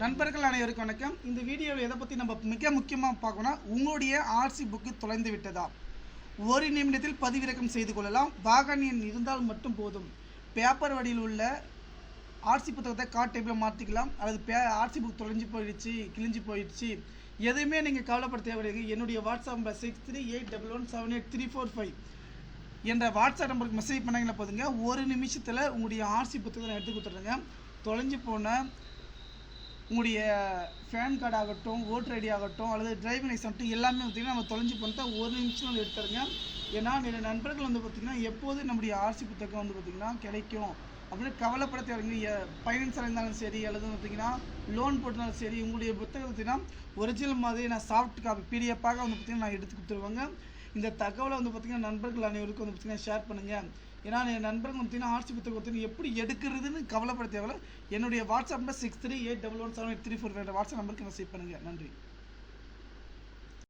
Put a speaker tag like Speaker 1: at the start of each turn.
Speaker 1: நண்பர்கள் அனைவருக்கும் வணக்கம். இந்த வீடியோவில் எதை பற்றி நம்ம மிக முக்கியமாக பார்க்கணும்னா உங்களுடைய ஆர்சி புக்கு தொலைந்து விட்டதா? ஒரு நிமிடத்தில் பதிவிறக்கம் செய்து கொள்ளலாம். வாகன் எண் இருந்தால் மட்டும் போதும். பேப்பர் வடியில் உள்ள ஆர்சி புத்தகத்தை கார்ட் டைப்பில் மாற்றிக்கலாம். அல்லது பே ஆர்சி புக் தொலைஞ்சு போயிடுச்சு கிழிஞ்சு போயிடுச்சு. எதுவுமே நீங்கள் கவலைப்பட தேவையில்லை. என்னுடைய WhatsApp number six three eight double one seven eight three four five என்ற வாட்ஸ்அப் நம்பருக்கு மெசேஜ் பண்ணாங்களா போதுங்க. ஒரு நிமிஷத்தில் உங்களுடைய ஆர்சி புத்தகத்தை எடுத்து கொடுத்துருங்க தொலைஞ்சு போன உங்களுடைய ஃபேன் கார்டு ஆகட்டும் ஓட்டர் ஐடி ஆகட்டும் அல்லது டிரைவிங் லைசன்ஸ் எல்லாமே பார்த்திங்கன்னா நம்ம தொலைஞ்சு பண்ணிட்டா ஒரு நிமிஷம் வந்து எடுத்துருங்க ஏன்னா நிறைய நண்பர்கள் வந்து பார்த்திங்கன்னா எப்போது நம்முடைய ஆர்சி புத்தகம் வந்து பார்த்திங்கன்னா கிடைக்கும் அப்படின்னு கவலைப்பட தேவைங்க ஃபைனான்ஸாக இருந்தாலும் சரி அல்லது பார்த்திங்கன்னா லோன் போட்டிருந்தாலும் சரி உங்களுடைய புத்தகம் பார்த்திங்கன்னா ஒரிஜினல் மாதிரி நான் சாஃப்ட் காப்பி பிடிஎஃபாக வந்து பார்த்திங்கன்னா நான் எடுத்து கொடுத்துருவாங்க. இந்த தகவலை வந்து பார்த்திங்கன்னா நண்பர்கள் அனைவருக்கும் வந்து பார்த்திங்கன்னா ஷேர் பண்ணுங்கள் ஏன்னா என் நண்பர்கள் பார்த்தீங்கன்னா ஆர்சி புத்தகம் பார்த்தீங்கன்னா எப்படி எடுக்கிறதுன்னு கவலைப்பட தேவையில்ல. என்னுடைய WhatsApp number six three eight double one seven eight three four WhatsApp நம்பருக்கு மெசேஜ் பண்ணுங்கள் நன்றி.